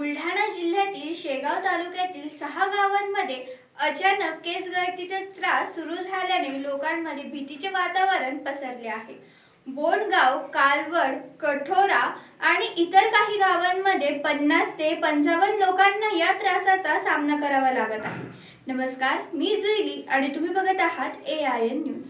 बुलढाणा जिल्ह्यातील शेगाव तालुक्यातील सहा गावांमध्ये अचानक केस गळतीचा त्रास सुरू झाल्याने लोकांमध्ये भीतीचे वातावरण पसरले आहे. बोंडगाव कालवड कठोरा आणि इतर काही गावांमध्ये पन्नास ते पंचावन्न लोकांना या त्रासाचा सामना करावा लागत आहे. नमस्कार मी जुईली आणि तुम्ही बघत आहात ए आय एन न्यूज.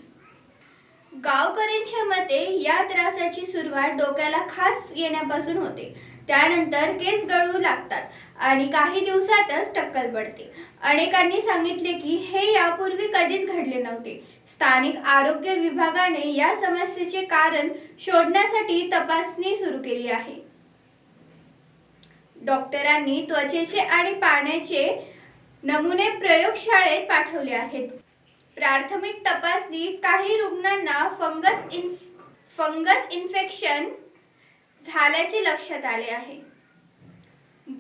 गावकऱ्यांच्या मते या त्रासाची सुरुवात डोक्याला खास येण्यापासून होते. त्यानंतर केस गळू लागतात आणि काही दिवसातच टक्कल पडते. अनेकांनी सांगितले की हे यापूर्वी कधीच घडले नव्हते. स्थानिक आरोग्य विभागाने या समस्येचे कारण शोधण्यासाठी तपासणी सुरू केली आहे. डॉक्टरांनी त्वचेचे आणि पाण्याचे नमुने प्रयोगशाळेत पाठवले आहेत. प्राथमिक तपासणीत काही रुग्णांना फंगस इन्फ फंगस इन्फेक्शन झाल्याचे लक्षात आले आहे.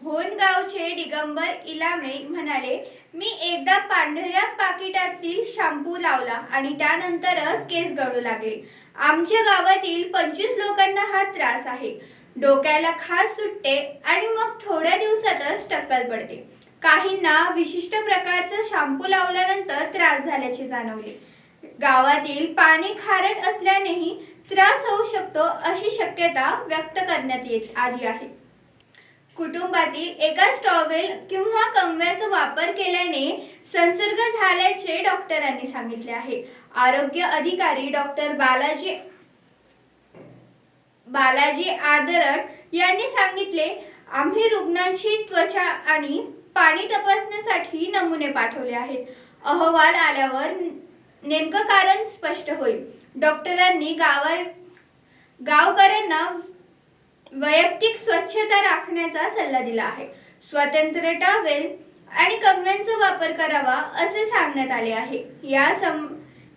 भोनगावचे दिगंबर इलामे म्हणाले मी एकदा पांढऱ्या पाकिटातील शॅम्पू लावला आणि त्यानंतरच केस गळू लागले. आमच्या गावातील पंचवीस लोकांना हा त्रास आहे. डोक्याला खास सुटते आणि मग थोड्या दिवसातच टक्कल पडते. काहींना विशिष्ट प्रकारचा शॅम्पू लावल्यानंतर त्रास झाल्याचे जाणवले. गावातील पाणी खारट असल्यानेही त्रास होऊ शकतो अशी शक्यता व्यक्त करण्यात येत आली आहे. कुटुंबातील एका स्टॉवेल किंवा कंगव्याचा वापर केल्याने संसर्ग झाल्याचे डॉक्टरांनी सांगितले आहे. आरोग्य अधिकारी डॉक्टर बालाजी बालाजी आदरट यांनी सांगितले आम्ही रुग्णांची त्वचा आणि पाणी तपासण्यासाठी नमुने पाठवले आहेत. अहवाल आल्यावर नेमकं कारण स्पष्ट होईल. डॉक्टरांनी गावा गावकऱ्यांना वैयक्तिक स्वच्छता राखण्याचा सल्ला दिला आहे. स्वतंत्र टॉवेल आणि कंगव्यांचा वापर करावा असे सांगण्यात आले आहे. या सम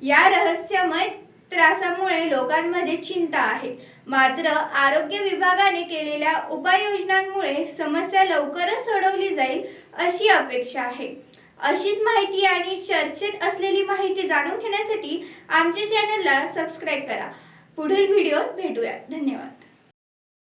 या रहस्यमय त्रासामुळे लोकांमध्ये चिंता आहे. मात्र आरोग्य विभागाने केलेल्या उपाययोजनांमुळे समस्या लवकरच सोडवली जाईल अशी अपेक्षा आहे. अशीच माहिती आणि चर्चेत असलेली माहिती जाणून घेण्यासाठी आमच्या चॅनलला सबस्क्राईब करा. पुढील व्हिडिओत भेटूया धन्यवाद.